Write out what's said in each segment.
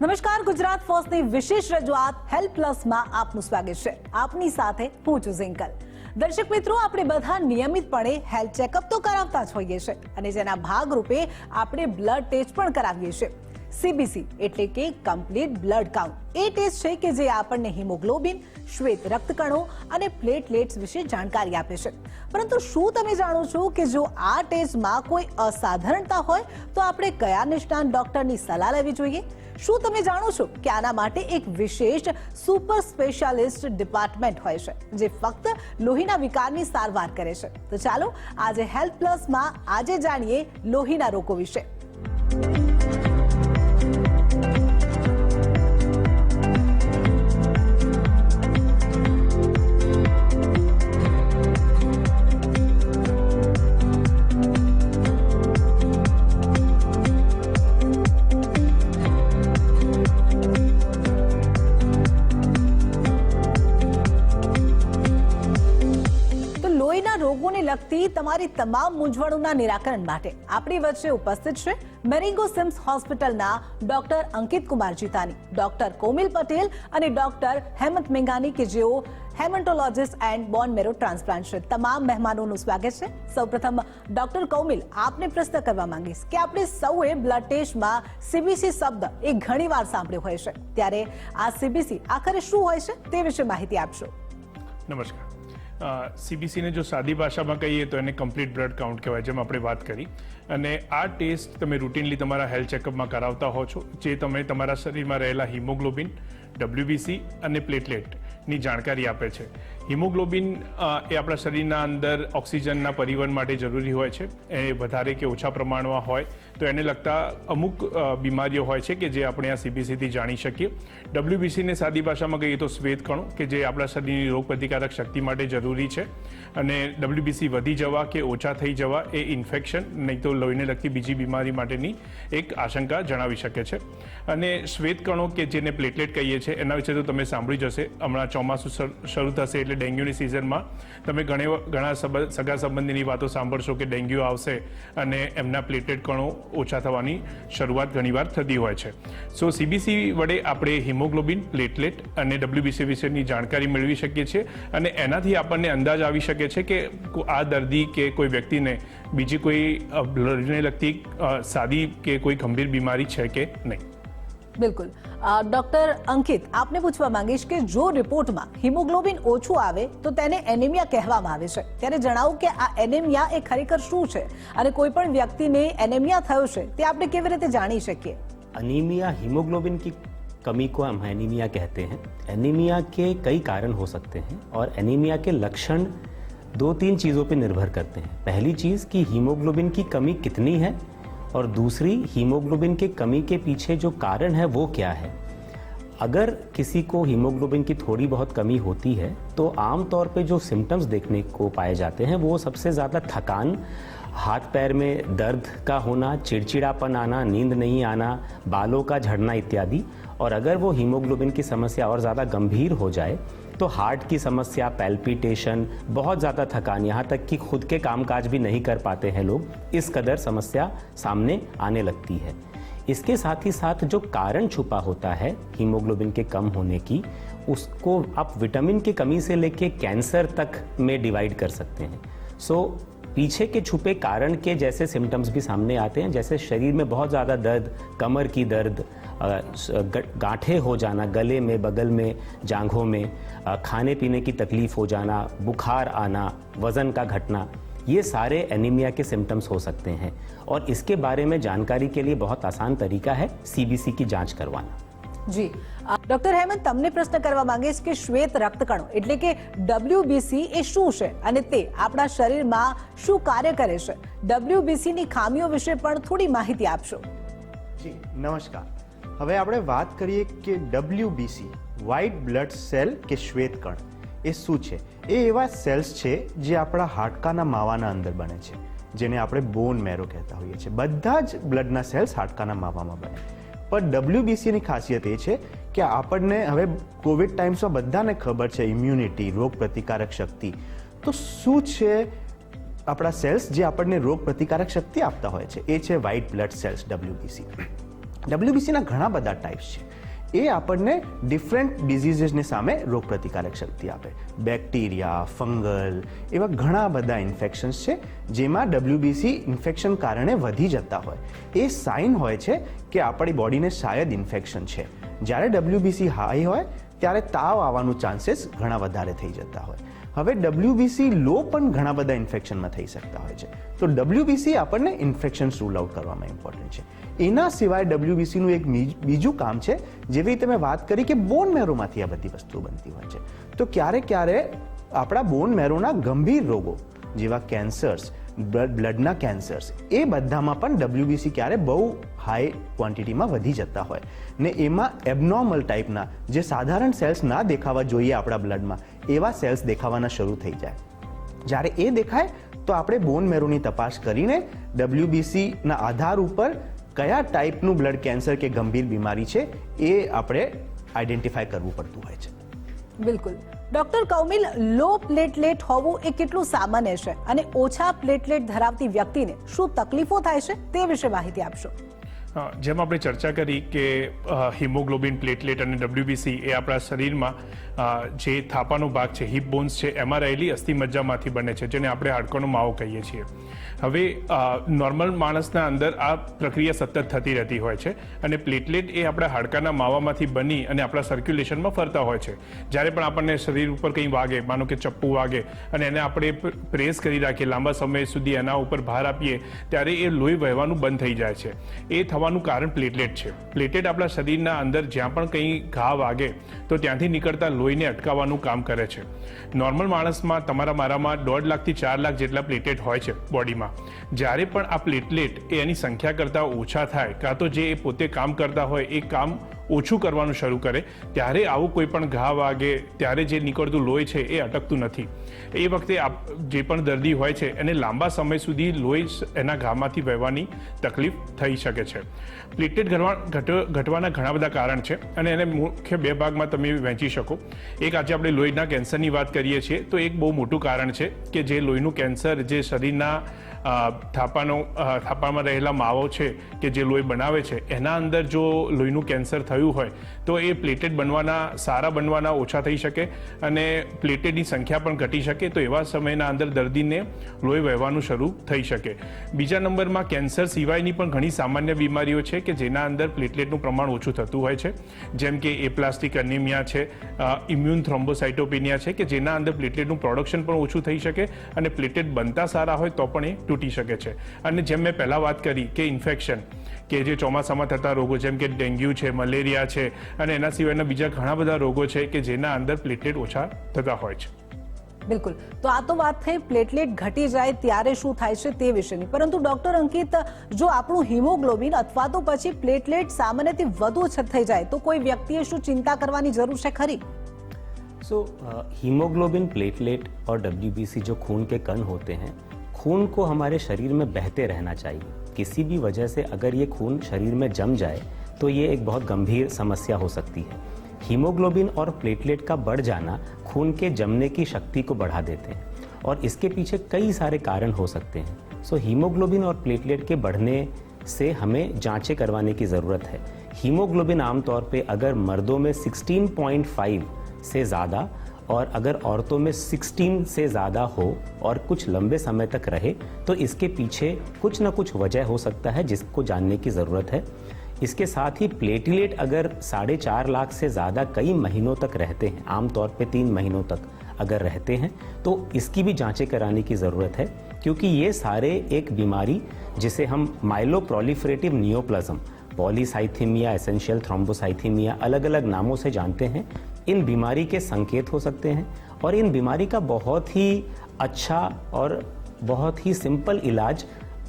નમસ્કાર, ગુજરાત ફર્સ્ટની વિશેષ રજૂઆત હેલ્પ પ્લસમાં આપનું સ્વાગત છે. આપની સાથે છું ઝિંકલ. દર્શક મિત્રો, આપણે બધા નિયમિતપણે હેલ્થ ચેકઅપ તો કરાવતા જ હોઈએ છીએ અને જેના ભાગરૂપે આપણે બ્લડ ટેસ્ટ પણ કરાવીએ છીએ. સીબીસી એટલે કે કમ્પ્લીટ બ્લડ કાઉન્ટ એ ટેસ્ટ છે કે જે આપણને હિમોગ્લોબિન શ્વેત રક્તકણો અને પ્લેટલેટ્સ વિશે જાણકારી આપે છે. પરંતુ શું તમે જાણો છો કે જો આ ટેસ્ટમાં કોઈ અસાધારણતા હોય, તો આપણે કયા નિષ્ણાત ડોક્ટરની સલાહ લેવી જોઈએ? શું તમે જાણો છો કે આના માટે એક વિશેષ સુપર સ્પેશિયાલિસ્ટ ડિપાર્ટમેન્ટ હોય છે, જે ફક્ત લોહીના વિકારની સારવાર કરે છે? તો ચાલો આજે હેલ્થ પ્લસમાં આજે જાણીએ લોહીના રોગો વિશે. લગતી તમારી તમામ મૂંઝવણોના નિરાકરણ માટે આપણી વચ્ચે ઉપસ્થિત છે મેરિંગો સિમ્સ હોસ્પિટલના ડોક્ટર અંકિત કુમાર જીતાની, ડોક્ટર કોમિલ પટેલ અને ડોક્ટર હેમંત મેંગાની કે જેઓ હેમન્ટોલોજિસ્ટ એન્ડ બોન મેરો ટ્રાન્સપ્લાન્ટ છે. તમામ મહેમાનોનું સ્વાગત છે. સૌપ્રથમ, ડોક્ટર કૌમિલ, આપને પ્રશ્ન કરવા માંગીશ કે આપણે સૌએ બ્લડ ટેસ્ટમાં સીબીસી શબ્દ એ ઘણીવાર સાંભળ્યો હોય છે. ત્યારે આ સીબીસી આખરે શું હોય છે તે વિશે માહિતી આપશો. નમસ્કાર. સીબીસીને જો સાદી ભાષામાં કહીએ તો એને કમ્પ્લીટ બ્લડ કાઉન્ટ કહેવાય, જેમ આપણે વાત કરી. અને આ ટેસ્ટ તમે રૂટીનલી તમારા હેલ્થ ચેકઅપમાં કરાવતા હો છો, જે તમે તમારા શરીરમાં રહેલા હિમોગ્લોબિન ડબ્લ્યુબીસી અને પ્લેટલેટની જાણકારી આપે છે. હિમોગ્લોબિન એ આપણા શરીરના અંદર ઓક્સિજનના પરિવહન માટે જરૂરી હોય છે. એ વધારે કે ઓછા પ્રમાણમાં હોય. તો એને લગતા અમુક બીમારીઓ હોય છે કે જે આપણે આ સીબીસીથી જાણી શકીએ. ડબ્લ્યુબીસીને સાદી ભાષામાં કહીએ તો શ્વેત કણો, કે જે આપણા શરીરની રોગ પ્રતિકારક શક્તિ માટે જરૂરી છે. અને ડબ્લ્યુબીસી વધી જવા કે ઓછા થઈ જવા એ ઇન્ફેક્શન, નહીં તો લોહીને લગતી બીજી બીમારી માટેની એક આશંકા જણાવી શકે છે. અને શ્વેત કણો કે જેને પ્લેટલેટ કહીએ છીએ એના વિશે તો તમે સાંભળ્યું જ હશે. હમણાં ચોમાસું શરૂ થશે એટલે ડેન્ગ્યુની સિઝનમાં. તમે ઘણી ઘણા સગા સંબંધીની વાતો સાંભળશો કે ડેન્ગ્યુ આવશે અને એમના પ્લેટેડ કણો ઓછા થવાની શરૂઆત ઘણીવાર થતી હોય છે. સો સીબીસી વડે આપણે હિમોગ્લોબિન, પ્લેટલેટ અને ડબ્લ્યુબીસી વિશેની જાણકારી મેળવી શકીએ છીએ અને એનાથી આપણને અંદાજ આવી શકે છે કે આ દર્દી કે કોઈ વ્યક્તિને બીજી કોઈ બ્લડને લગતી સાદી કે કોઈ ગંભીર બીમારી છે કે નહીં. બિલકુલ અ, ડોક્ટર અંકિત આપને પૂછવા માંગીશ કે જો રિપોર્ટમાં હિમોગ્લોબિન ઓછું આવે તો તેને એનેમિયા કહેવામાં આવે છે ત્યારે જણાવું કે આ એનેમિયા એ ખરેખર શું છે અને કોઈ પણ વ્યક્તિને એનેમિયા થયો છે તે આપણે કેવી રીતે જાણી શકીએ अनीमिया हीमोग्लोबिन की कमी को हम एनीमिया कहते हैं एनीमिया के कई कारण हो सकते हैं और एनीमिया के लक्षण दो तीन चीज़ों पर निर्भर करते हैं पहली चीज़ कि हीमोग्लोबिन की कमी कितनी है और दूसरी, हीमोग्लोबिन के कमी के पीछे जो कारण है, वो क्या है? अगर किसी को हीमोग्लोबिन की थोड़ी बहुत कमी होती है तो आमतौर पे जो सिम्टम्स देखने को पाए जाते हैं, वो सबसे ज़्यादा थकान, हाथ पैर में दर्द का होना, चिड़चिड़ापन आना, नींद नहीं आना, बालों का झड़ना इत्यादि। और अगर वो हीमोग्लोबिन की समस्या और ज़्यादा गंभीर हो जाए तो हार्ट की समस्या पैल्पिटेशन बहुत ज़्यादा थकान, यहाँ तक कि खुद के कामकाज भी नहीं कर पाते हैं लोग, इस कदर समस्या सामने आने लगती है। इसके साथ ही साथ जो कारण छुपा होता है, हीमोग्लोबिन के कम होने की, उसको आप विटामिन की कमी से लेके कैंसर तक में डिवाइड कर सकते हैं। सो, पीछे के छुपे कारण के जैसे सिम्टम्स भी सामने आते हैं, जैसे शरीर में बहुत ज़्यादा दर्द, कमर की दर्द गांठें हो जाना गले में बगल में जांघों में अ, खाने पीने की तकलीफ हो जाना बुखार आना वज़न का घटना ये सारे एनीमिया के सिम्टम्स हो सकते हैं और इसके बारे में जानकारी के लिए बहुत आसान तरीका है सीबीसी की जांच करवाना જી અ, ડોક્ટર હેમંત તમને પ્રશ્ન કરવા માંગીશ કે શ્વેત રક્તકણો એટલે કે ડબ્લ્યુબીસી એ શું છે અને તે આપણા શરીરમાં શું કાર્ય કરે છે ડબ્લ્યુબીસી ની ખામીઓ વિશે પણ થોડી માહિતી આપશો જી નમસ્કાર હવે આપણે વાત કરીએ કે ડબલ્યુબીસી વ્હાઇટ બ્લડ સેલ કે શ્વેતકણ, એ શું છે? એ એવા સેલ્સ છે જે આપણા હાડકાના માવાના અંદર બને છે, જેને આપણે બોન મેરો કહેતા હોઈએ છીએ. બધા જ બ્લડના સેલ્સ હાડકાના માવામાં બને. પણ ડબલ્યુબીસીની ખાસિયત એ છે કે આપણને હવે કોવિડ ટાઈમ્સમાં બધાને ખબર છે ઇમ્યુનિટી રોગ પ્રતિકારક શક્તિ. તો શું છે આપણા સેલ્સ જે આપણને રોગ પ્રતિકારક શક્તિ આપતા હોય છે? એ છે વ્હાઇટ બ્લડ સેલ્સ ડબ્લ્યુબીસી ડબ્લ્યુબીસીના ઘણા બધા ટાઈપ્સ છે. એ આપણને ડિફરન્ટ ડિઝીઝીસની સામે રોગપ્રતિકારક શક્તિ આપે. બેક્ટેરિયા ફંગલ એવા ઘણા બધા ઇન્ફેક્શન્સ છે, જેમાં ડબ્લ્યુબીસી ઇન્ફેક્શન કારણે વધી જતા હોય. એ સાઇન હોય છે કે આપણી બોડીને શાયદ ઇન્ફેક્શન છે. જ્યારે ડબ્લ્યુબીસી હાઈ હોય, ત્યારે તાવ આવવાનું ચાન્સીસ ઘણા વધારે થઈ જતા હોય. હવે ડબલ્યુબીસી લો પણ ઘણા બધા ઇન્ફેક્શનમાં થઈ શકતા હોય છે. તો ડબલ્યુબીસી આપણને ઇન્ફેક્શન્સ રૂલ આઉટ કરવામાં ઇમ્પોર્ટન્ટ છે. એના સિવાય ડબલ્યુબીસીનું એક બીજું કામ છે જેવી તમે વાત કરી કે બોન મેરોમાંથી આ બધી વસ્તુઓ બનતી હોય છે. તો ક્યારેક ક્યારે આપણા બોન મેરોના ગંભીર રોગો, જેવા કેન્સર્સ બ્લડના કેન્સર્સ. એ બધામાં પણ ડબલ્યુબીસી ક્યારે બહુ હાઈ ક્વોન્ટિટીમાં વધી જતા હોય. ને એમાં એબનોર્મલ ટાઈપના જે સાધારણ સેલ્સ ના દેખાવા જોઈએ આપણા બ્લડમાં, એવા સેલ્સ દેખાવાના શરૂ થઈ જાય. જ્યારે એ દેખાય, તો આપણે બોન મેરોની તપાસ કરીને ડબ્લ્યુબીસીના આધાર ઉપર કયા ટાઈપનું બ્લડ કેન્સર કે ગંભીર બીમારી છે, એ આપણે આઈડેન્ટિફાય કરવું પડતું હોય છે. બિલકુલ. ડોક્ટર કૌમિલ, લો પ્લેટલેટ હોવું એ કેટલું સામાન્ય છે? અને ઓછા પ્લેટલેટ ધરાવતી વ્યક્તિને શું તકલીફો થાય છે તે વિશે માહિતી આપશો. જેમ આપણે ચર્ચા કરી કે હિમોગ્લોબિન પ્લેટલેટ અને ડબ્લ્યુબીસી એ આપણા શરીરમાં જે થાપાનો ભાગ છે હિપ બોન્સ છે, એમાં રહેલી અસ્થિમજ્જામાંથી બને છે, જેને આપણે હાડકાનો માવો કહીએ છીએ. હવે નોર્મલ માણસના અંદર આ પ્રક્રિયા સતત થતી રહેતી હોય છે અને પ્લેટલેટ એ આપણા હાડકાના માવામાંથી બની અને આપણા સર્ક્યુલેશનમાં ફરતા હોય છે. જ્યારે પણ આપણને શરીર ઉપર કંઈ વાગે, માનો કે ચપ્પુ વાગે અને એને આપણે પ્રેસ કરી રાખીએ, લાંબા સમય સુધી એના ઉપર ભાર આપીએ, ત્યારે એ લોહી વહેવાનું બંધ થઈ જાય છે. એ થવાનું કારણ પ્લેટલેટ છે. પ્લેટલેટ આપણા શરીરના અંદર જ્યાં પણ કંઈ ઘા વાગે, તો ત્યાંથી નીકળતા લોહીને અટકાવવાનું કામ કરે છે. નોર્મલ માણસમાં તમારા મારામાં દોઢ લાખથી ચાર લાખ જેટલા પ્લેટલેટ હોય છે બોડીમાં. જ્યારે પણ આ પ્લેટલેટ એ એની સંખ્યા કરતાં ઓછા થાય, કાં તો જે એ પોતે કામ કરતા હોય, એ કામ ઓછું કરવાનું શરૂ કરે, ત્યારે આવું કોઈ પણ ઘા વાગે, ત્યારે જે નીકળતું લોહી છે એ અટકતું નથી. એ વખતે આપ જે પણ દર્દી હોય છે, એને લાંબા સમય સુધી લોહી એના ઘામાંથી વહેવાની તકલીફ થઈ શકે છે. પ્લેટલેટ ઘટવા ઘટવાના ઘણા બધા કારણ છે, અને એને મુખ્ય બે ભાગમાં તમે વહેંચી શકો. એક આજે આપણે લોહીના કેન્સરની વાત કરીએ છીએ, તો એક બહુ મોટું કારણ છે કે જે લોહીનું કેન્સર જે શરીરના થાપાનો થાપામાં રહેલા માવો છે કે જે લોહી બનાવે છે, એના અંદર જો લોહીનું કેન્સર થયું હોય તો એ પ્લેટેટ બનવાના, સારા બનવાના ઓછા થઈ શકે અને પ્લેટેટની સંખ્યા પણ ઘટી શકે તો એવા સમયના અંદર દર્દીને લોહી વહેવાનું શરૂ થઈ શકે. બીજા નંબરમાં કેન્સર સિવાયની પણ ઘણી સામાન્ય બીમારીઓ છે કે જેના અંદર પ્લેટલેટનું પ્રમાણ ઓછું થતું હોય છે. જેમ કે એપ્લાસ્ટિક અનિમિયા છે ઇમ્યુન થ્રોમ્બોસાઇટોપિનિયા છે કે જેના અંદર પ્લેટલેટનું પ્રોડક્શન પણ ઓછું થઈ શકે અને પ્લેટલેટ બનતા સારા હોય તો પણ એ તૂટી શકે છે. અને જેમ મેં પહેલાં વાત કરી કે ઇન્ફેક્શન કે જે ચોમાસામાં થતા રોગો જેમ કે ડેન્ગ્યુ છે, મલેરિયા છે અને એના સિવાયના બીજા ઘણા બધા રોગો છે કે જેના અંદર પ્લેટલેટ ઓછા થતા હોય છે બિલકુલ તો આ તો વાત થઈ પ્લેટલેટ ઘટી જાય ત્યારે શું થાય છે તે વિશેની પરંતુ ડોક્ટર અંકિત જો આપણું હિમોગ્લોબિન અથવા તો પછી પ્લેટલેટ સામાન્યથી વધુ ઓછા થઈ જાય તો કોઈ વ્યક્તિએ શું ચિંતા કરવાની જરૂર છે ખરી सो हीमोग्लोबिन प्लेटलेट और डब्ल्यू जो खून के कण होते हैं खून को हमारे शरीर में बहते रहना चाहिए किसी भी वजह से अगर ये खून शरीर में जम जाए तो ये एक बहुत गंभीर समस्या हो सकती है। हीमोग्लोबिन और प्लेटलेट का बढ़ जाना खून के जमने की शक्ति को बढ़ा देते हैं और इसके पीछे कई सारे कारण हो सकते हैं। सो हीमोग्लोबिन और प्लेटलेट के बढ़ने से हमें जांचें करवाने की ज़रूरत है। हीमोग्लोबिन आमतौर पे अगर मर्दों में 16.5 से ज़्यादा और अगर औरतों में 16 से ज़्यादा हो और कुछ लंबे समय तक रहे तो इसके पीछे कुछ ना कुछ वजह हो सकता है जिसको जानने की ज़रूरत है। इसके साथ ही प्लेटलेट अगर साढ़े चार लाख से ज़्यादा कई महीनों तक रहते हैं आमतौर पे तीन महीनों तक अगर रहते हैं तो इसकी भी जांचें कराने की ज़रूरत है, क्योंकि ये सारे एक बीमारी जिसे हम myeloproliferative neoplasm polycythaemia essential thrombocythaemia अलग अलग नामों से जानते हैं, इन बीमारी के संकेत हो सकते हैं, और इन बीमारी का बहुत ही अच्छा और बहुत ही सिंपल इलाज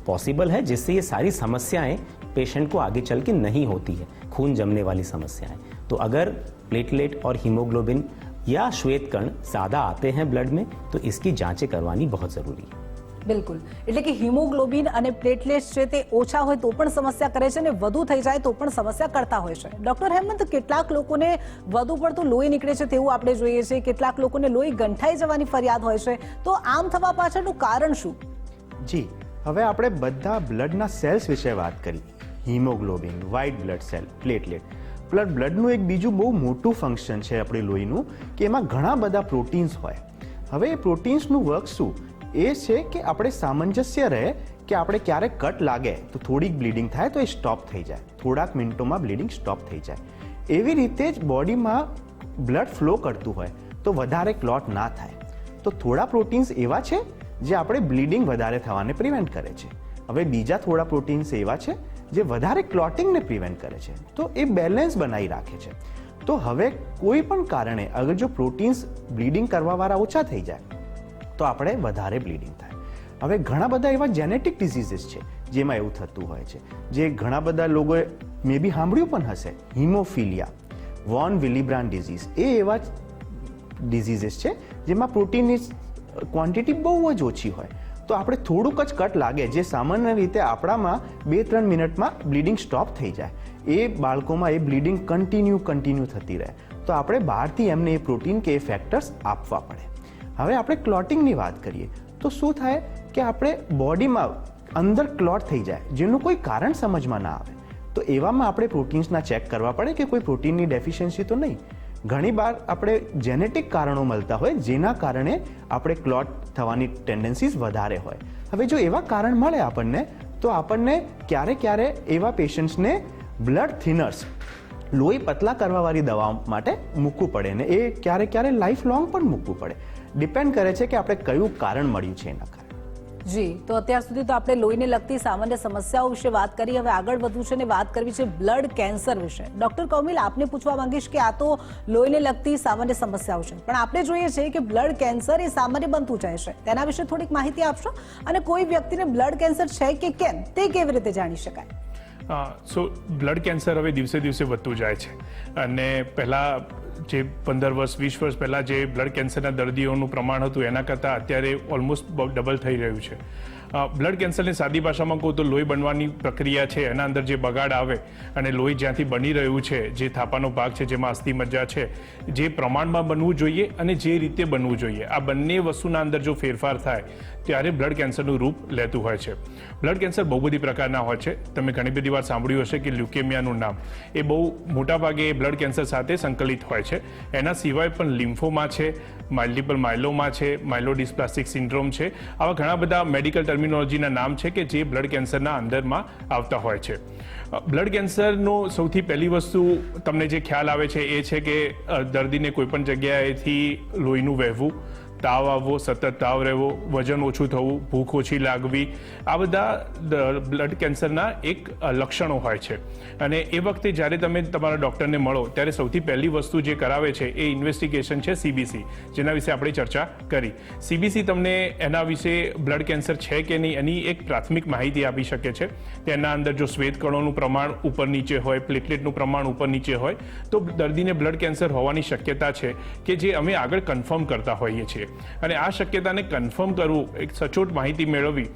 पॉसिबल है, जिससे ये सारी समस्याएँ पेशेंट को आगे चल के नहीं होती है खून जमने वाली समस्याएं तो अगर प्लेटलेट और हीमोग्लोबिन या श्वेत कण ज़्यादा आते हैं ब्लड में तो इसकी जांचें करवानी बहुत ज़रूरी है બિલકુલ એટલે કે હિમોગ્લોબિન અને પ્લેટલેટ્સ છે તે ઓછા હોય તો પણ સમસ્યા કરે છે અને વધુ થઈ જાય તો પણ સમસ્યા કરતા હોય છે ડોક્ટર હેમંત કેટલાક લોકોને વધુ પડતું લોહી નીકળે છે તેવું આપણે જોઈએ છે કેટલાક લોકોને લોહી ગંઠાઈ જવાની ફરિયાદ હોય છે તો આમ થવા પાછળનું કારણ શું જી હવે આપણે બધા બ્લડના સેલ્સ વિશે વાત કરી haemoglobin, white blood cell, platelet. Blood બ્લડનું એક બીજું બહુ મોટું ફંક્શન છે આપણે લોહીનું, કે એમાં ઘણા બધા પ્રોટીન્સ હોય. હવે એ પ્રોટીન્સનું વર્ક શું? એ છે કે આપણે સામંજસ્ય રહે, કે આપણે ક્યારેક કટ લાગે, તો થોડીક બ્લીડિંગ થાય, તો એ સ્ટોપ થઈ જાય. થોડાક મિનિટોમાં બ્લીડિંગ સ્ટોપ થઈ જાય. એવી રીતે જ બોડીમાં બ્લડ ફ્લો કરતું હોય, તો વધારે ક્લોટ ના થાય. તો થોડા પ્રોટીન્સ એવા છે, જે આપણે બ્લીડિંગ વધારે થવાને પ્રિવેન્ટ કરે છે. હવે બીજા થોડા પ્રોટીન્સ એવા છે જે વધારે ક્લોટિંગને પ્રિવેન્ટ કરે છે, તો એ બેલેન્સ બનાવી રાખે છે. તો હવે કોઈ પણ કારણે અગર જો પ્રોટીન્સ બ્લીડિંગ કરવાવાળા ઓછા થઈ જાય, તો આપણે વધારે બ્લીડિંગ થાય. હવે ઘણા બધા એવા જેનેટિક ડિઝીઝીસ છે, જેમાં એવું થતું હોય છે, જે ઘણા બધા લોકોએ મે બી સાંભળ્યું પણ હશે. હિમોફિલિયા વોન વિલિબ્રાન ડિઝીઝ એ એવા ડિઝીઝીસ છે, જેમાં પ્રોટીનની ક્વોન્ટિટી બહુ જ ઓછી હોય. તો આપણે થોડુંક જ કટ લાગે, જે સામાન્ય રીતે આપણામાં બે ત્રણ મિનિટમાં બ્લીડિંગ સ્ટોપ થઈ જાય. એ બાળકોમાં એ બ્લીડિંગ કન્ટિન્યુ કન્ટિન્યુ થતી રહે. તો આપણે બહારથી એમને એ પ્રોટીન કે એ ફેક્ટર્સ આપવા પડે. હવે આપણે ક્લોટિંગની વાત કરીએ. તો શું થાય કે આપણે બોડીમાં અંદર ક્લોટ થઈ જાય, જેનું કોઈ કારણ સમજમાં ના આવે. તો એવામાં આપણે પ્રોટીન્સના ચેક કરવા પડે કે કોઈ પ્રોટીનની ડેફિશિયન્સી તો નહીં. ઘણી વાર આપણે જેનેટિક કારણો મળતા હોય, જેના કારણે આપણે ક્લોટ થવાની ટેન્ડન્સીસ વધારે હોય. હવે જો એવા કારણ મળે આપણને, તો આપણને ક્યારે ક્યારે એવા પેશન્ટ્સને બ્લડ થિનર્સ લોહી પતલા કરવાવાળી દવા માટે મૂકવું પડે ને એ ક્યારે ક્યારે લાઈફ લોંગ પણ મૂકવું પડે. ડિપેન્ડ કરે છે કે આપણે કયું કારણ મળ્યું છે એના કારણે. જી, તો અત્યાર સુધી તો આપણે લોહીને લગતી સામાન્ય સમસ્યાઓ વિશે વાત કરી. હવે આગળ વધવું છે અને વાત કરવી છે બ્લડ કેન્સર વિશે. ડોક્ટર કૌમિલ, આપને પૂછવા માંગીશ કે આ તો લોહીને લગતી સામાન્ય સમસ્યાઓ છે. પણ આપણે જોઈએ છે કે બ્લડ કેન્સર એ સામાન્ય બનતું જાય છે. તેના વિશે થોડીક માહિતી આપશો? અને કોઈ વ્યક્તિને બ્લડ કેન્સર છે કે કેમ, તે કેવી રીતે જાણી શકાય? સો બ્લડ કેન્સર હવે દિવસે દિવસે વધતું જાય છે. અને પહેલાં જે પંદર વર્ષ, વીસ વર્ષ પહેલાં જે બ્લડ કેન્સરના દર્દીઓનું પ્રમાણ હતું, એના કરતાં અત્યારે ઓલમોસ્ટ ડબલ થઈ રહ્યું છે. બ્લડ કેન્સરની સાદી ભાષામાં કહું તો લોહી બનવાની પ્રક્રિયા છે, એના અંદર જે બગાડ આવે અને લોહી જ્યાંથી બની રહ્યું છે, જે થાપાનો ભાગ છે, જેમાં અસ્થિ મજ્જા છે, જે પ્રમાણમાં બનવું જોઈએ અને જે રીતે બનવું જોઈએ. આ બંને વસ્તુના અંદર જો ફેરફાર થાય ત્યારે બ્લડ કેન્સરનું રૂપ લેતું હોય છે. બ્લડ કેન્સર બહુ બધી પ્રકારના હોય છે. તમે ઘણી બધી વાર સાંભળ્યું હશે કે લ્યુકેમિયાનું નામ એ બહુ મોટા ભાગે બ્લડ કેન્સર સાથે સંકલિત હોય છે. એના સિવાય પણ લિમ્ફોમા છે મલ્ટિપલ માઇલોમા છે માઇલોડિસ્પ્લાસ્ટિક સિન્ડ્રોમ છે. આવા ઘણા બધા મેડિકલ ટર્મિનોલોજીના નામ છે કે જે બ્લડ કેન્સરના અંદરમાં આવતા હોય છે. બ્લડ કેન્સરનો સૌથી પહેલી વસ્તુ તમને જે ખ્યાલ આવે છે એ છે કે દર્દીને કોઈપણ જગ્યાએથી લોહીનું વહેવું તાવ આવવો, સતત તાવ રહેવો, વજન ઓછું થવું, ભૂખ ઓછી લાગવી, આ બધા બ્લડ કેન્સરના એક લક્ષણો હોય છે. અને એ વખતે જ્યારે તમે તમારા ડૉક્ટરને મળો, ત્યારે સૌથી પહેલી વસ્તુ જે કરાવે છે એ ઇન્વેસ્ટિગેશન છે સીબીસી જેના વિશે આપણે ચર્ચા કરી. સીબીસી તમને એના વિશે બ્લડ કેન્સર છે કે નહીં એની એક પ્રાથમિક માહિતી આપી શકે છે. તેના અંદર જો શ્વેત કણોનું પ્રમાણ ઉપર નીચે હોય પ્લેટલેટનું પ્રમાણ ઉપર નીચે હોય, તો દર્દીને બ્લડ કેન્સર હોવાની શક્યતા છે કે જે અમે આગળ કન્ફર્મ કરતા હોઈએ છીએ. અને આ શક્યતાને કન્ફર્મ કરવું એક સચોટ માહિતી મેળવવી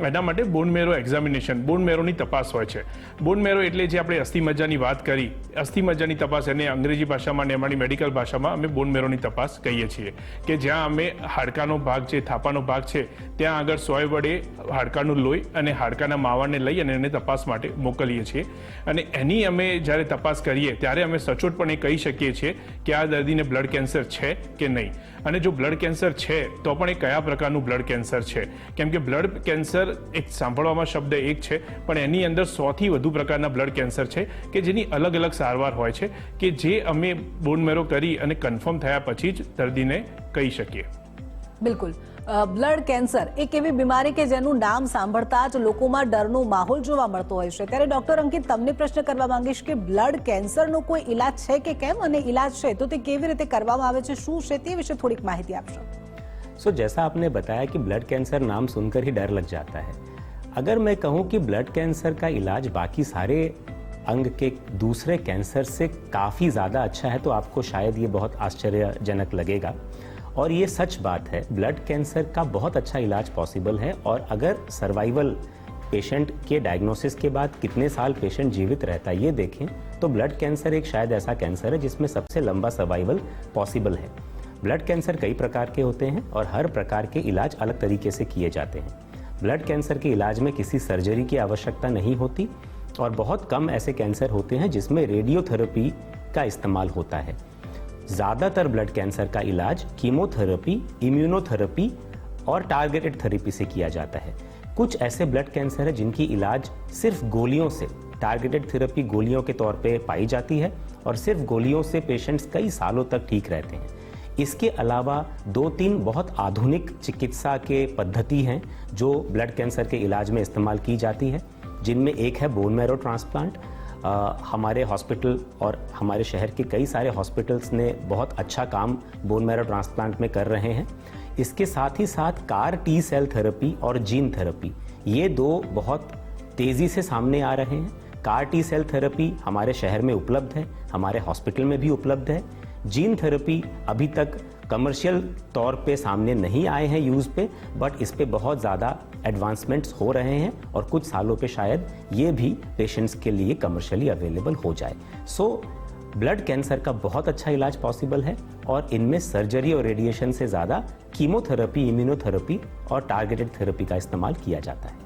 એના માટે બોન મેરો એક્ઝામિનેશન બોન મેરોની તપાસ હોય છે. બોન મેરો એટલે જે આપણે અસ્થિ મજ્જાની વાત કરી, અસ્થિ મજ્જાની તપાસ એને અંગ્રેજી ભાષામાં અને અમારી મેડિકલ ભાષામાં અમે બોન મેરોની તપાસ કહીએ છીએ. કે જ્યાં અમે હાડકાનો ભાગ છે, થાપાનો ભાગ છે, ત્યાં આગળ સોય વડે હાડકાનું લોહી અને હાડકાના માવાને લઈ અને એને તપાસ માટે મોકલીએ છીએ. અને એની અમે જ્યારે તપાસ કરીએ, ત્યારે અમે સચોટપણે કહી શકીએ છીએ કે આ દર્દીને બ્લડ કેન્સર છે કે નહીં. અને જો બ્લડ કેન્સર છે, તો પણ એ કયા પ્રકારનું બ્લડ કેન્સર છે? કેમ કે બ્લડ કેન્સર એક સાંભળવામાં શબ્દ એક છે, પણ એની અંદર સોથી વધુ પ્રકારના બ્લડ કેન્સર છે, કે જેની અલગ અલગ સારવાર હોય છે, કે જે અમે બોન મેરો કરી અને કન્ફર્મ થયા પછી જ દર્દીને કહી શકીએ. બિલકુલ બ્લડ કેન્સર એક એવી બીમારી કે જેનું નામ સાંભળતા જ લોકોમાં ડરનો માહોલ જોવા મળતો હોય છે ત્યારે ડોક્ટર અંકિત તમને પ્રશ્ન કરવા માંગીશ કે બ્લડ કેન્સરનો કોઈ ઈલાજ છે કે કેમ અને ઈલાજ છે તો તે કેવી રીતે કરવામાં આવે છે શું છે તે વિશે થોડીક માહિતી આપશો सो जैसा आपने बताया कि ब्लड कैंसर नाम सुनकर ही डर लग जाता है अगर मैं कहूं कि ब्लड कैंसर का इलाज बाकी सारे अंग के दूसरे कैंसर से काफ़ी ज़्यादा अच्छा है तो आपको शायद ये बहुत आश्चर्यजनक लगेगा और ये सच बात है ब्लड कैंसर का बहुत अच्छा इलाज पॉसिबल है और अगर सर्वाइवल पेशेंट के डायग्नोसिस के बाद कितने साल पेशेंट जीवित रहता है, ये देखें तो ब्लड कैंसर एक शायद ऐसा कैंसर है जिसमें सबसे लंबा सर्वाइवल पॉसिबल है। ब्लड कैंसर कई प्रकार के होते हैं और हर प्रकार के इलाज अलग तरीके से किए जाते हैं। ब्लड कैंसर के इलाज में किसी सर्जरी की आवश्यकता नहीं होती और बहुत कम ऐसे कैंसर होते हैं जिसमें रेडियोथेरेपी का इस्तेमाल होता है। ज़्यादातर ब्लड कैंसर का इलाज कीमोथेरेपी, इम्यूनोथेरेपी और टारगेटेड थेरेपी से किया जाता है। कुछ ऐसे ब्लड कैंसर है जिनकी इलाज सिर्फ़ गोलियों से, टारगेटेड थेरेपी गोलियों के तौर पे पाई जाती है और सिर्फ़ गोलियों से पेशेंट्स कई सालों तक ठीक रहते हैं। इसके अलावा दो तीन बहुत आधुनिक चिकित्सा के पद्धति हैं जो ब्लड कैंसर के इलाज में इस्तेमाल की जाती है, जिनमें एक है बोन मैरो ट्रांसप्लांट अ, हमारे हॉस्पिटल और हमारे शहर के कई सारे हॉस्पिटल्स ने बहुत अच्छा काम बोन मैरो ट्रांसप्लांट में कर रहे हैं। इसके साथ ही साथ कार टी सेल थेरेपी और जीन थेरेपी ये दो बहुत तेज़ी से सामने आ रहे हैं। कार टी सेल थेरेपी हमारे शहर में उपलब्ध है हमारे हॉस्पिटल में भी उपलब्ध है। जीन थेरेपी अभी तक कमर्शियल तौर पे सामने नहीं आए हैं यूज़ पे बट इस पर बहुत ज़्यादा एडवांसमेंट्स हो रहे हैं और कुछ सालों पे शायद ये भी पेशेंट्स के लिए कमर्शियली अवेलेबल हो जाए। सो ब्लड कैंसर का बहुत अच्छा इलाज पॉसिबल है और इनमें सर्जरी और रेडिएशन से ज़्यादा कीमोथेरेपी इम्यूनोथेरेपी और टारगेटेड थेरेपी का इस्तेमाल किया जाता है।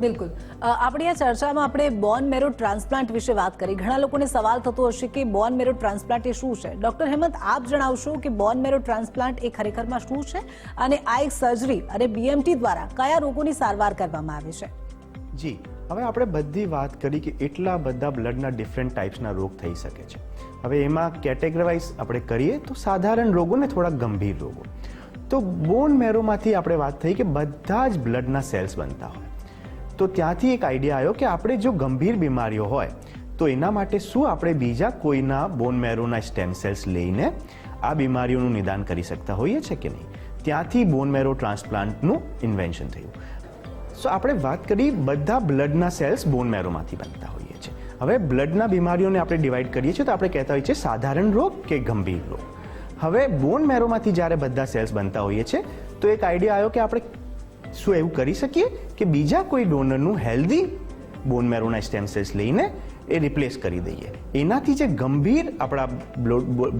બિલકુલ. આપણી આ ચર્ચામાં આપણે બોન મેરો ટ્રાન્સપ્લાન્ટ વિશે વાત કરી. ઘણા લોકોને સવાલ થતો હશે કે બોન મેરો ટ્રાન્સપ્લાન્ટ એ શું છે? ડોક્ટર હેમંત, આપ જણાવશો કે બોન મેરો ટ્રાન્સપ્લાન્ટ એ ખરેખરમાં શું છે અને આ એક સર્જરી અને બીએમટી દ્વારા કયા રોગોની સારવાર કરવામાં આવે છે? જી, હવે આપણે બધી વાત કરી કે એટલા બધા બ્લડના ડિફરન્ટ ટાઈપ્સના રોગ થઈ શકે છે. હવે એમાં કેટેગરાઇઝ આપણે કરીએ તો સાધારણ રોગો ને થોડા ગંભીર રોગો. તો બોન મેરોમાંથી આપણે વાત થઈ કે બધા જ બ્લડના સેલ્સ બનતા હોય. તો ત્યાંથી એક આઈડિયા આવ્યો કે આપણે જો ગંભીર બીમારીઓ હોય, તો એના માટે શું આપણે બીજા કોઈના બોન મેરોના સ્ટેમ સેલ્સ લઈને આ બીમારીઓનું નિદાન કરી શકતા હોઈએ છે કે નહીં? ત્યાંથી બોન મેરો ટ્રાન્સપ્લાન્ટનું ઇન્વેન્શન થયું. સો આપણે વાત કરી બધા બ્લડના સેલ્સ બોન મેરોમાંથી બનતા હોઈએ છીએ હવે બ્લડના બીમારીઓને આપણે ડિવાઈડ કરીએ છીએ તો આપણે કહેતા હોઈએ છીએ સાધારણ રોગ કે ગંભીર રોગ? હવે બોન મેરોમાંથી જ્યારે બધા સેલ્સ બનતા હોઈએ છીએ તો એક આઈડિયા આવ્યો કે આપણે શું એવું કરી શકીએ કે બીજા કોઈ ડોનરનું હેલ્ધી બોન મેરોના સ્ટેમ લઈને એ રિપ્લેસ કરી દઈએ? એનાથી જે ગંભીર આપણા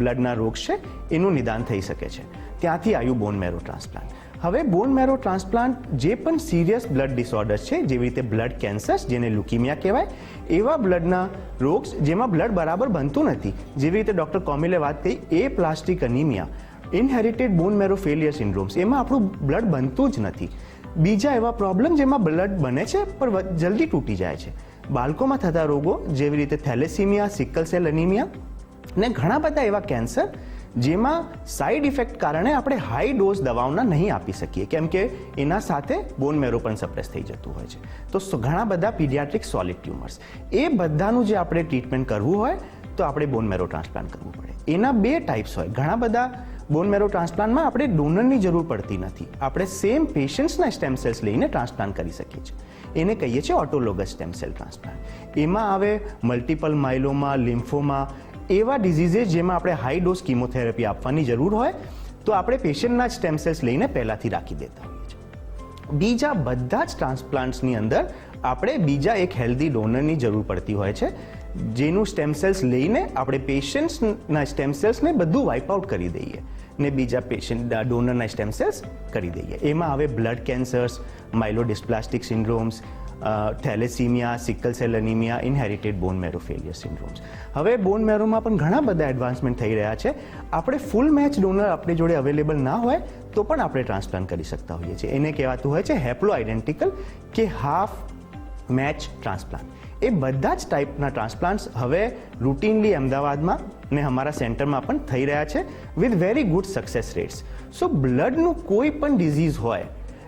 બ્લડના રોગ છે, એનું નિદાન થઈ શકે છે. ત્યાંથી આવ્યું બોન મેરો ટ્રાન્સપ્લાન્ટ હવે બોન મેરો ટ્રાન્સપ્લાન્ટ જે પણ સિરિયસ બ્લડ ડિસઓર્ડર્સ છે, જેવી રીતે બ્લડ કેન્સર્સ જેને લ્યુકિમિયા કહેવાય, એવા બ્લડના રોગ જેમાં બ્લડ બરાબર બનતું નથી. જેવી રીતે ડૉક્ટર કોમિલે વાત કરી, aplastic anaemia inherited bone marrow failure syndromes એમાં આપણું બ્લડ બનતું જ નથી. બીજા એવા પ્રોબ્લેમ જેમાં બ્લડ બને છે, પણ જલ્દી તૂટી જાય છે. બાળકોમાં થતા રોગો, જેવી રીતે થેલેસીમિયા સિકલ સેલ અનિમિયા ને ઘણા બધા એવા કેન્સર જેમાં સાઈડ ઇફેક્ટ કારણે આપણે હાઈ ડોઝ દવાઓના નહીં આપી શકીએ. કેમ કે એના સાથે બોન મેરો પણ સપ્રેસ થઈ જતું હોય છે. તો ઘણા બધા પીડિયાટ્રિક સોલિડ ટ્યુમર્સ એ બધાનું જે આપણે ટ્રીટમેન્ટ કરવું હોય તો આપણે બોન મેરો ટ્રાન્સપ્લાન્ટ કરવું પડે. એના બે ટાઈપ્સ હોય. ઘણા બધા બોન મેરો ટ્રાન્સપ્લાન્ટમાં આપણે ડોનરની જરૂર પડતી નથી. આપણે સેમ પેશન્ટ્સના સ્ટેમ સેલ્સ લઈને ટ્રાન્સપ્લાન્ટ કરી શકીએ છીએ. એને કહીએ છીએ ઓટોલોગસ સ્ટેમ સેલ ટ્રાન્સપ્લાન્ટ એમાં આવે મલ્ટિપલ માઇલોમા લિમ્ફોમા એવા ડિઝીઝીસ જેમાં આપણે હાઈ ડોઝ કિમોથેરાપી આપવાની જરૂર હોય, તો આપણે પેશન્ટના જ સ્ટેમ સેલ્સ લઈને પહેલાંથી રાખી દેતા હોઈએ છીએ. બીજા બધા જ ટ્રાન્સપ્લાન્ટ્સની અંદર આપણે બીજા એક હેલ્ધી ડોનરની જરૂર પડતી હોય છે. જેનું સ્ટેમ સેલ્સ લઈને આપણે પેશન્ટ્સના સ્ટેમ સેલ્સને બધું વાઇપ આઉટ કરી દઈએ ને બીજા પેશન્ટ ડોનરના સ્ટેમ સેલ્સ કરી દઈએ. એમાં હવે blood cancers myelodysplastic syndromes thalassaemia sickle cell anaemia inherited bone marrow failure syndromes હવે બોન મેરોમાં પણ ઘણા બધા એડવાન્સમેન્ટ થઈ રહ્યા છે. આપણે ફૂલ મેચ ડોનર આપણી જોડે અવેલેબલ ના હોય તો પણ આપણે ટ્રાન્સપ્લાન્ટ કરી શકતા હોઈએ છીએ. એને કહેવાતું હોય છે હેપ્લો આઇડેન્ટિકલ કે હાફ મેચ ટ્રાન્સપ્લાન્ટ એ બધા જ ટાઈપના ટ્રાન્સપ્લાન્ટ્સ હવે રૂટીનલી અમદાવાદમાં ને અમારા સેન્ટરમાં પણ થઈ રહ્યા છે with very good success rates so બ્લડનું કોઈ પણ ડિઝીઝ હોય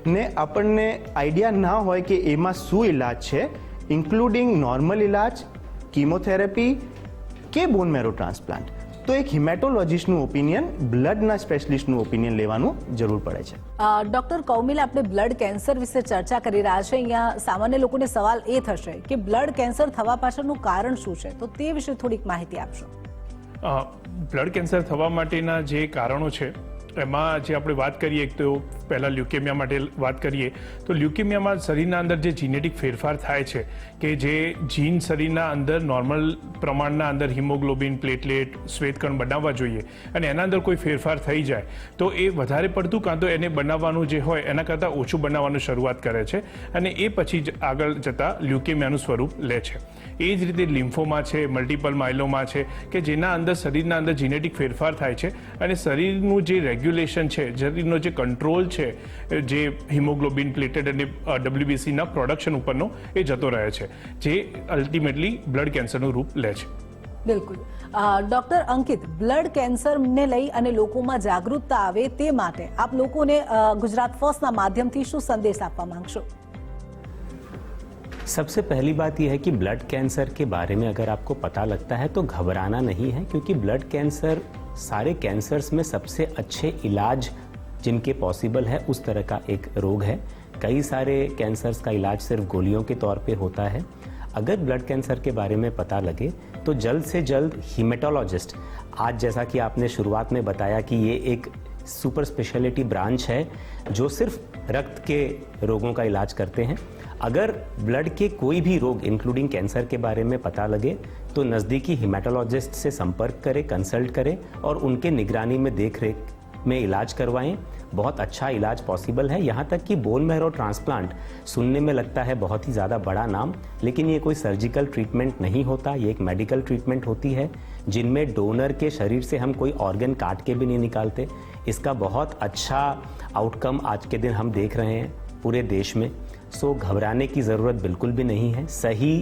ને આપણને આઈડિયા ના હોય કે એમાં શું ઇલાજ છે ઇન્ક્લુડિંગ નોર્મલ ઇલાજ કીમોથેરાપી કે બોન મેરો ટ્રાન્સપ્લાન્ટ તો એક હિમેટોલોજીસ્ટનું ઓપિનિયન બ્લડના સ્પેશિલિસ્ટનું ઓપિનિયન લેવાનું જરૂર પડે છે. ડોક્ટર કૌમિલ આપણે બ્લડ કેન્સર વિશે ચર્ચા કરી રહ્યા છે. અહીંયા સામાન્ય લોકોને સવાલ એ થશે કે બ્લડ કેન્સર થવા પાછળનું કારણ શું છે? તો તે વિશે થોડીક માહિતી આપશો. બ્લડ કેન્સર થવા માટેના જે કારણો છે એમાં જે આપણે વાત કરીએ તો પહેલાં લ્યુકેમિયા માટે વાત કરીએ, તો લ્યુકેમિયામાં શરીરના અંદર જે જીનેટિક ફેરફાર થાય છે, કે જે જીન શરીરના અંદર નોર્મલ પ્રમાણના અંદર હિમોગ્લોબિન પ્લેટલેટ શ્વેતકણ બનાવવા જોઈએ, અને એના અંદર કોઈ ફેરફાર થઈ જાય, તો એ વધારે પડતું કાં તો એને બનાવવાનું જે હોય, એના કરતાં ઓછું બનાવવાનું શરૂઆત કરે છે, અને એ પછી જ આગળ જતાં લ્યુકેમિયાનું સ્વરૂપ લે છે. એ જ રીતે લિમ્ફોમાં છે મલ્ટિપલ માઇલોમાં છે, કે જેના અંદર શરીરના અંદર જીનેટિક ફેરફાર થાય છે, અને શરીરનું જે રેગ્યુલેશન છે શરીરનો જે કંટ્રોલ છે જે હિમોગ્લોબિન પ્લેટેડ અને ડબ્લ્યુબીસીના પ્રોડક્શન ઉપરનો એ જતો રહે છે જે અલ્ટિમેટલી બ્લડ કેન્સરનું રૂપ લે છે બિલકુલ અ, ડોક્ટર અંકિત બ્લડ કેન્સરને લઈ અને લોકોમાં જાગૃતતા આવે તે માટે આપ લોકોને અ, ગુજરાત ફર્સ્ટના માધ્યમથી શું સંદેશ આપવા માંગશો सबसे पहली बात यह है कि ब्लड कैंसर के बारे में अगर आपको पता लगता है तो घबराना नहीं है क्योंकि ब्लड कैंसर सारे कैंसर्स में सबसे अच्छे इलाज जिनके पॉसिबल है उस तरह का एक रोग है। कई सारे कैंसर्स का इलाज सिर्फ़ गोलियों के तौर पे होता है। अगर ब्लड कैंसर के बारे में पता लगे तो जल्द से जल्द हीमेटोलॉजिस्ट, आज जैसा कि आपने शुरुआत में बताया कि ये एक सुपर स्पेशलिटी ब्रांच है जो सिर्फ़ रक्त के रोगों का इलाज करते हैं अगर ब्लड के कोई भी रोग इंक्लूडिंग कैंसर के बारे में पता लगे तो नज़दीकी हिमाटोलॉजिस्ट से संपर्क करें कंसल्ट करें और उनके निगरानी में देख रेख में इलाज करवाएँ। बहुत अच्छा इलाज पॉसिबल है। यहाँ तक कि बोन मैरो ट्रांसप्लांट सुनने में लगता है बहुत ही ज़्यादा बड़ा नाम, लेकिन ये कोई सर्जिकल ट्रीटमेंट नहीं होता। ये एक मेडिकल ट्रीटमेंट होती है, जिनमें डोनर के शरीर से हम कोई ऑर्गन काट के भी नहीं निकालते। इसका बहुत अच्छा आउटकम आज के दिन हम देख रहे हैं पूरे देश में। सो घबराने की ज़रूरत बिल्कुल भी नहीं है सही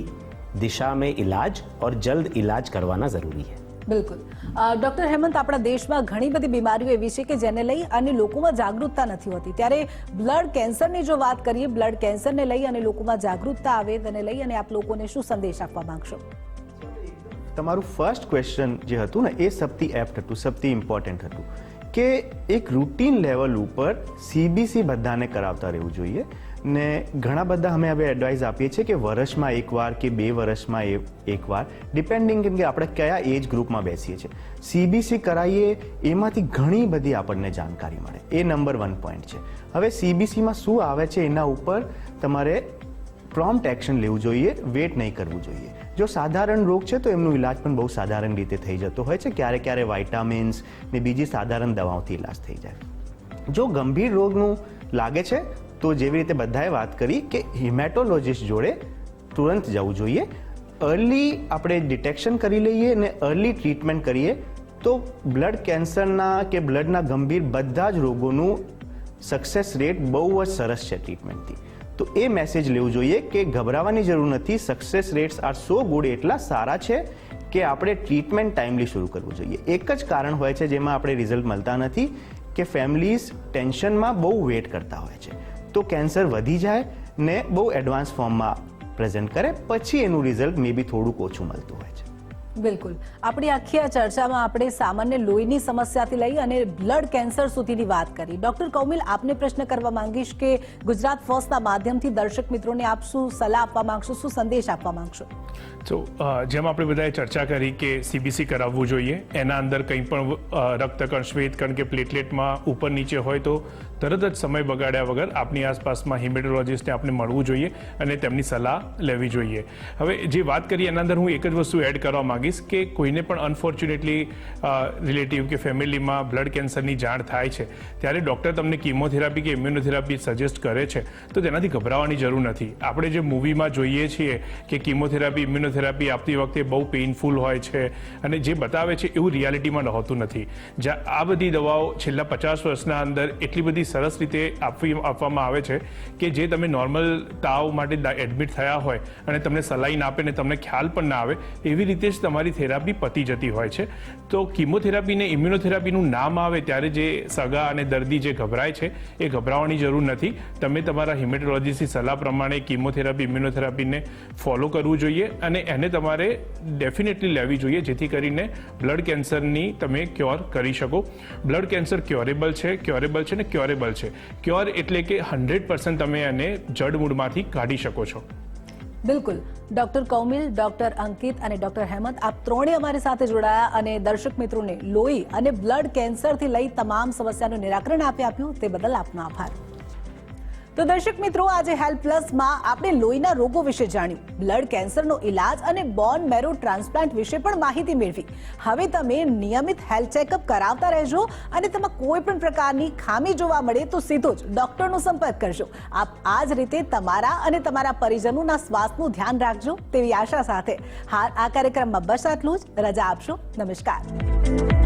दिशा में इलाज और जल्द इलाज करवाना ज़रूरी है બિલકુલ અ, ડોક્ટર હેમંત આપણા દેશમાં ઘણી બધી બીમારીઓ એવી છે કે જેને લઈ અને લોકોમાં જાગૃતતા નથી હોતી ત્યારે બ્લડ કેન્સરની જો વાત કરીએ બ્લડ કેન્સરને લઈ અને લોકોમાં જાગૃતતા આવે તેને લઈ અને આપ લોકોને શું સંદેશ આપવા માંગશો તમારું ફર્સ્ટ ક્વેશ્ચન જે હતું ને એ સૌથી એપ્ટ હતું સૌથી ઇમ્પોર્ટન્ટ હતું કે એક રૂટીન લેવલ ઉપર સીબીસી બધાને કરાવતા રહેવું જોઈએ ને ઘણા બધા અમે હવે એડવાઇસ આપીએ છીએ કે વર્ષમાં એકવાર કે બે વર્ષમાં એકવાર ડિપેન્ડિંગ કેમ કે આપણે કયા એજ ગ્રુપમાં બેસીએ છીએ. સીબીસી કરાવીએ એમાંથી ઘણી બધી આપણને જાણકારી મળે. એ નંબર વન પોઈન્ટ છે. હવે સીબીસીમાં શું આવે છે એના ઉપર તમારે પ્રોમ્પ્ટ એક્શન લેવું જોઈએ વેટ નહીં કરવું જોઈએ. જો સાધારણ રોગ છે તો એમનું ઇલાજ પણ બહુ સાધારણ રીતે થઈ જતો હોય છે. ક્યારે ક્યારે વાઇટામિન્સ ને બીજી સાધારણ દવાઓથી ઇલાજ થઈ જાય. જો ગંભીર રોગનું લાગે છે તો જેવી રીતે બધાએ વાત કરી કે હિમેટોલોજીસ્ટ જોડે તુરંત જવું જોઈએ. અર્લી આપણે ડિટેક્શન કરી લઈએ અને અર્લી ટ્રીટમેન્ટ કરીએ, તો બ્લડ કેન્સરના કે બ્લડના ગંભીર બધા જ રોગોનું સક્સેસ રેટ બહુ જ સરસ છે ટ્રીટમેન્ટથી તો એ મેસેજ લેવું જોઈએ કે ગભરાવાની જરૂર નથી success rates are so good એટલા સારા છે કે આપણે ટ્રીટમેન્ટ ટાઈમલી શરૂ કરવું જોઈએ. એક જ કારણ હોય છે જેમાં આપણે રિઝલ્ટ મળતા નથી કે ફેમિલીઝ ટેન્શનમાં બહુ વેટ કરતા હોય છે. તો કેન્સર વધી જાય ને બહુ એડવાન્સ ફોર્મમાં પ્રેઝન્ટ કરે પછી એનું રિઝલ્ટ મે બી થોડુંક ઓછું મળતું હોય છે. બિલકુલ. આપણી આખી આ ચર્ચામાં આપણે સામાન્ય લોહીની સમસ્યાથી લઈ અને બ્લડ કેન્સર સુધીની વાત કરી. ડોક્ટર કૌમિલ આપને પ્રશ્ન કરવા માંગીશ કે ગુજરાત ફર્સ્ટના માધ્યમથી દર્શક મિત્રોને આપ શું સલાહ આપવા માંગશો શું સંદેશ આપવા માંગશો? તો જેમ આપણે બધાએ ચર્ચા કરી કે સીબીસી કરાવવું જોઈએ એના અંદર કંઈ પણ રક્તકણ શ્વેતકણ કે પ્લેટલેટમાં ઉપર નીચે હોય તો તરત જ સમય બગાડ્યા વગર આપણી આસપાસમાં હિમેટોલોજીસ્ટને આપણે મળવું જોઈએ અને તેમની સલાહ લેવી જોઈએ. હવે જે વાત કરી એના અંદર હું એક જ વસ્તુ એડ કરવા માંગીશ કે કોઈને પણ અનફોર્ચ્યુનેટલી રિલેટિવ કે ફેમિલીમાં બ્લડ કેન્સરની જાણ થાય છે, ત્યારે ડૉક્ટર તમને કિમોથેરાપી કે ઇમ્યુનોથેરાપી સજેસ્ટ કરે છે, તો તેનાથી ગભરાવાની જરૂર નથી. આપણે જે મૂવીમાં જોઈએ છીએ કે કિમોથેરાપી ઇમ્યુનોથેરાપી આપતી વખતે બહુ પેઇનફુલ હોય છે અને જે બતાવે છે એવું રિયાલિટીમાં નહોતું નથી. જ્યાં આ બધી દવાઓ છેલ્લા પચાસ વર્ષના અંદર એટલી બધી સરસ રીતે આપવી આપવામાં આવે છે કે જે તમે નોર્મલ તાવ માટે એડમિટ થયા હોય અને તમને સલાઈન આપે ને તમને ખ્યાલ પણ ના આવે, એવી રીતે જ તમારી થેરાપી પતી જતી હોય છે. તો કિમોથેરાપીને ઇમ્યુનોથેરાપીનું નામ આવે ત્યારે જે સગા અને દર્દી જે ગભરાય છે, એ ગભરાવાની જરૂર નથી. તમે તમારા હિમેટોલોજીસ્ટની સલાહ પ્રમાણે કિમોથેરાપી ઇમ્યુનોથેરાપીને ફોલો કરવું જોઈએ અને એને તમારે ડેફિનેટલી લેવી જોઈએ જેથી કરીને બ્લડ કેન્સરની તમે ક્યોર કરી શકો. બ્લડ કેન્સર ક્યોરેબલ છે ક્યોરેબલ છે ને ક્યોરેબલ છે. ક્યોર એટલે કે હંડ્રેડ તમે એને જડમૂળમાંથી કાઢી શકો છો. બિલકુલ. ડોક્ટર કૌમિલ ડોક્ટર અંકિત અને ડોક્ટર હેમંત આપ ત્રણે અમારી સાથે જોડાયા અને દર્શક મિત્રોને લોહી અને બ્લડ કેન્સરથી લઈ તમામ સમસ્યાનું નિરાકરણ આપી આપ્યું. તે બદલ આપનો આભાર. તો દર્શક મિત્રો, આજે હેલ્પ પ્લસમાં આપણે લોહીના રોગો વિશે જાણ્યું. બ્લડ કેન્સરનો ઇલાજ અને બોન મેરો ટ્રાન્સપ્લાન્ટ વિશે પણ માહિતી મેળવી. હવે તમે નિયમિત હેલ્થ ચેકઅપ કરાવતા રહેજો અને તેમાં કોઈ પણ પ્રકારની ખામી જોવા મળે તો સીધો જ ડોક્ટરનો સંપર્ક કરજો. આપ આ જ રીતે તમારા અને તમારા પરિજનોના સ્વાસ્થ્યનું ધ્યાન રાખજો તેવી આશા સાથે. હાલ આ કાર્યક્રમમાં બસ આટલું જ. રજા આપશો. નમસ્કાર.